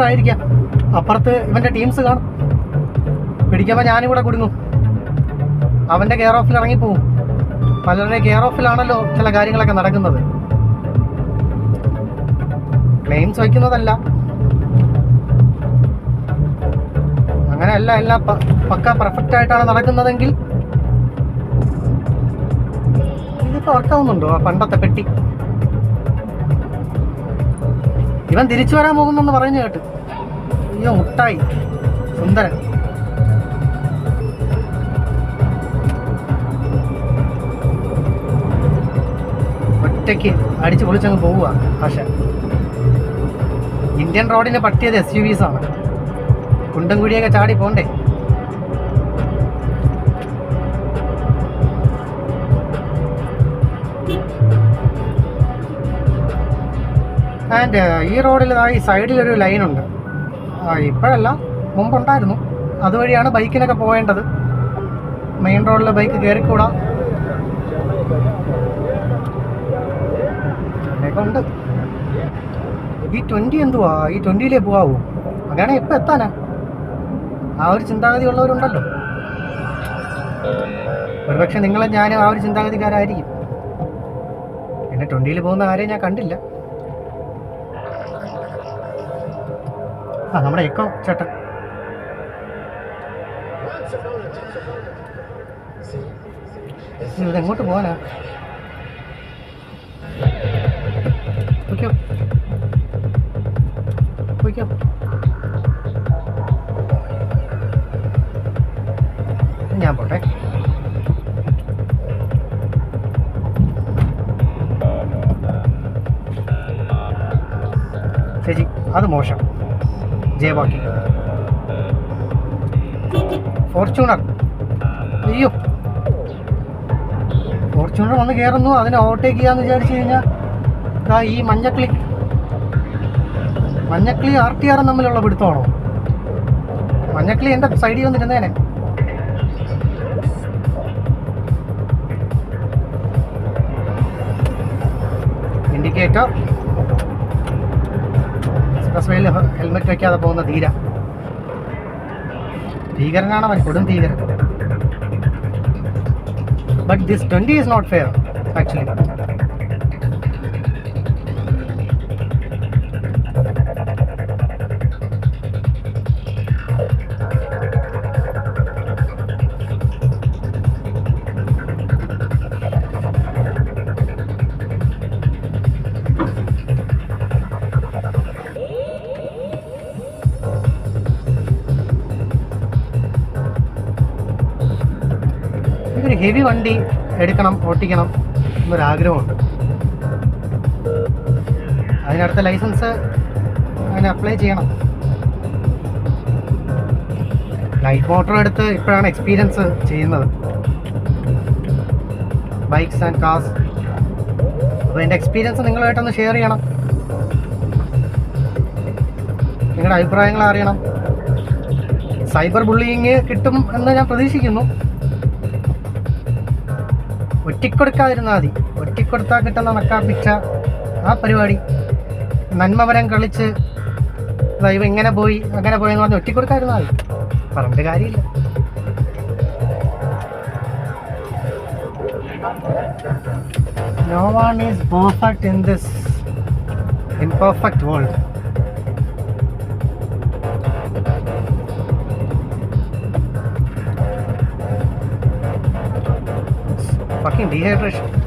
ആയിരിക്കാം. അപ്പുറത്ത് ഇവന്റെ ടീംസ് കാണും. പിടിക്കുമ്പോൾ ഞാനും കൂടെ കുടുങ്ങും. അവന്റെ കെയർ ഓഫിൽ ഇറങ്ങിപ്പോവും പലരുടെ കെയർ ഓഫിലാണല്ലോ ചില കാര്യങ്ങളൊക്കെ നടക്കുന്നത്. ക്ലെയിംസ് വയ്ക്കുന്നതല്ല. അങ്ങനെയല്ല എല്ലാം പക്ക പെർഫെക്റ്റ് ആയിട്ടാണ് നടക്കുന്നതെങ്കിൽ ഇതിപ്പോ വർക്കാവുന്നുണ്ടോ ആ പണ്ടത്തെ പെട്ടി? ഇവൻ തിരിച്ചു വരാൻ പോകുന്നെന്ന് പറഞ്ഞു കേട്ട്. അയ്യോ മുട്ടായി. സുന്ദരൻ. ഒറ്റയ്ക്ക് അടിച്ചു പൊളിച്ചങ്ങ് പോവുക പക്ഷെ. ഇന്ത്യൻ റോഡിന് പട്ടിയത് എസ് യു വിസ് കുണ്ടും കുഴിയൊക്കെ ചാടി പോണ്ടേ? ആൻഡ് ഈ റോഡിൽ ഈ സൈഡിലൊരു ലൈനുണ്ട് ഇപ്പോഴല്ല മുമ്പുണ്ടായിരുന്നു. അതുവഴിയാണ് ബൈക്കിനൊക്കെ പോകേണ്ടത് മെയിൻ റോഡിൽ ബൈക്ക് കയറിക്കൂടാ ഉണ്ട്. ഈ ട്വന്റി എന്തുവാ? ഈ ട്വന്റിയിലേ പോവാവൂ? അങ്ങനെയാണെങ്കിൽ എപ്പോൾ എത്താനാ? ആ ഒരു ചിന്താഗതി ഉള്ളവരുണ്ടല്ലോ. ഒരുപക്ഷെ നിങ്ങളെ ഞാനും ആ ഒരു ചിന്താഗതിക്കാരായിരിക്കും. പിന്നെ ട്വന്റിയിൽ പോകുന്ന ആരെയും ഞാൻ കണ്ടില്ല. ആ നമ്മുടെ എക്കോ ചേട്ടൻ. ഇത് എങ്ങോട്ട് പോകാനാ പൊയ്ക്കോ. പൊയ്ക്കോ. ഞാൻ പോട്ടെ. ചേച്ചി അത് മോശം. ജയബാക്കി ഫോർച്യൂണർ. അയ്യോ. ഫോർച്യൂണർ വന്ന് കയറുന്നു അതിനെ ഓവർടേക്ക് ചെയ്യാന്ന് വിചാരിച്ചു കഴിഞ്ഞാൽ ഈ മഞ്ഞക്കിളി. മഞ്ഞക്കിളി ആർ ടി ആറും തമ്മിലുള്ള പിടുത്തമാണോ? മഞ്ഞക്കിളി എന്റെ സൈഡിൽ വന്നിരുന്നേനെ. ഇൻഡിക്കേറ്റർ എക്സ്പ്രസ് ഹെൽമെറ്റ് വയ്ക്കാതെ പോകുന്ന ധീര. ഭീകരനാണ് അവൻ കൊടും ഭീകരൻ but this twenty is not fair actually എനിക്കൊരു ഹെവി വണ്ടി എടുക്കണം ഓട്ടിക്കണം എന്നൊരാഗ്രഹമുണ്ട്. അതിനടുത്ത ലൈസൻസ് അതിന് അപ്ലൈ ചെയ്യണം. ലൈറ്റ് മോട്ടോർ എടുത്ത് ഇപ്പോഴാണ് എക്സ്പീരിയൻസ് ചെയ്യുന്നത്. ബൈക്സ് ആൻഡ് കാസ് അപ്പോൾ എന്റെ എക്സ്പീരിയൻസ് നിങ്ങളുമായിട്ടൊന്ന് ഷെയർ ചെയ്യണം. നിങ്ങളുടെ അഭിപ്രായങ്ങൾ അറിയണം. സൈബർ ബുള്ളിങ് കിട്ടും എന്ന് ഞാൻ പ്രതീക്ഷിക്കുന്നു. ഒറ്റിക്കൊടുക്കാതിരുന്നാൽ മതി. ഒറ്റിക്കൊടുത്താൽ കിട്ടുന്ന നക്കാപ്പിച്ച ആ പരിപാടി. നന്മവരം കളിച്ച് ദൈവം ഇങ്ങനെ പോയി അങ്ങനെ പോയെന്ന് പറഞ്ഞ് ഒറ്റിക്കൊടുക്കാതിരുന്നാൽ മതി. പറഞ്ഞിട്ട് കാര്യമില്ല. No one is perfect in this imperfect world. Fucking dehydration.